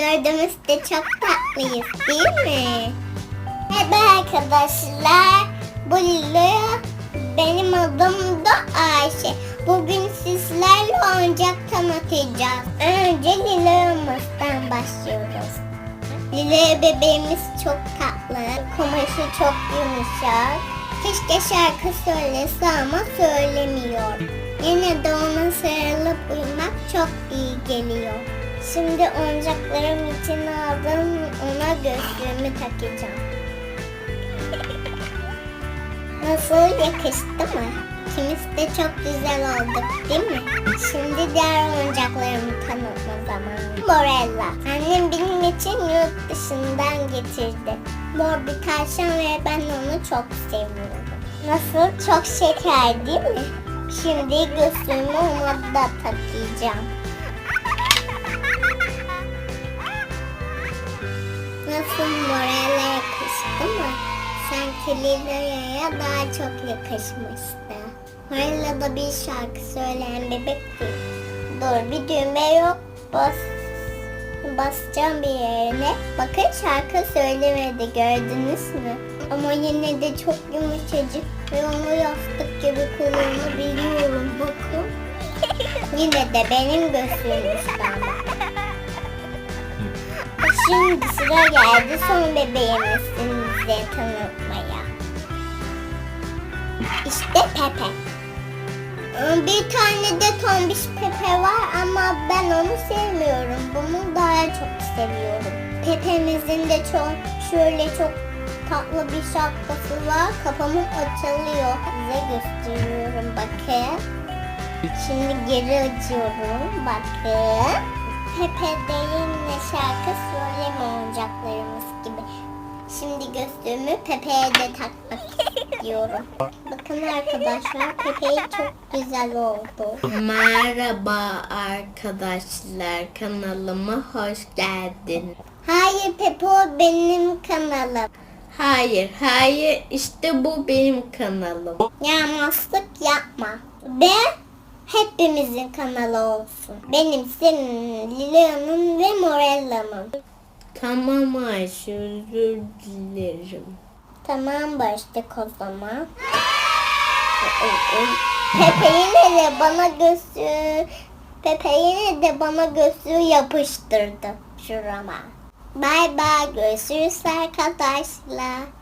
Dördümüz de çok tatlıyız değil mi? Merhaba arkadaşlar. Bu Lilo. Benim adım da Ayşe. Bugün sizlerle oyuncak tanıtacağız. Önce Lilo'muzdan başlıyoruz. Lilo bebeğimiz çok tatlı. Kumaşı çok yumuşak. Keşke şarkı söylese ama söylemiyor. Yine de ona sarılıp uyumak çok iyi geliyor. Şimdi oyuncaklarım için aldım. Ona gözlüğümü takacağım. Nasıl yakıştı mı? İkimiz de çok güzel olduk değil mi? Şimdi diğer oyuncaklarımı tanıtma zamanı. Morella. Annem benim için yurt dışından getirdi. Mor bir tavşan ve ben onu çok seviyorum. Nasıl? Çok şeker değil mi? Şimdi gözlüğümü ona da takacağım. Sanki Lilo'ya daha çok yakışmıştı. Morella da bir şarkı söyleyen bebek değil. Dur bir düğme yok. Bas, basacağım bir yerine. Bakın şarkı söylemedi gördünüz mü? Ama yine de çok yumuşacık ve onu yastık gibi kullanabiliyorum. Bakın. yine de benim ama. Şimdi sıra geldi son bebeğimizin size tanıtmaya. İşte Pepe. Bir tane de tombiş Pepe var ama ben onu sevmiyorum. Bunu daha çok seviyorum. Pepe'mizin de çok şöyle çok tatlı bir şapkası var. Kafamı açılıyor. Size gösteriyorum bakın. Şimdi geri açıyorum. Bakın. Yine şarkı söyleme oyuncaklarımız gibi. Şimdi gözlüğümü Pepe'ye de takmak istiyorum. Bakın arkadaşlar Pepe'yi çok güzel oldu. Merhaba arkadaşlar kanalıma hoş geldin. Hayır Pepe o benim kanalım. Hayır hayır işte bu benim kanalım. Yağmazlık yapma. Ve hepimizin kanalı olsun. Benim, senin, Lilia'nın ve Morella'nın. Tamam Ayşe özür dilerim. Tamam başladık o zaman. Pepe yine de bana gözlüğü Pepe yine de bana gözlüğü yapıştırdı şurama. Bay bay görüşürüz arkadaşlar.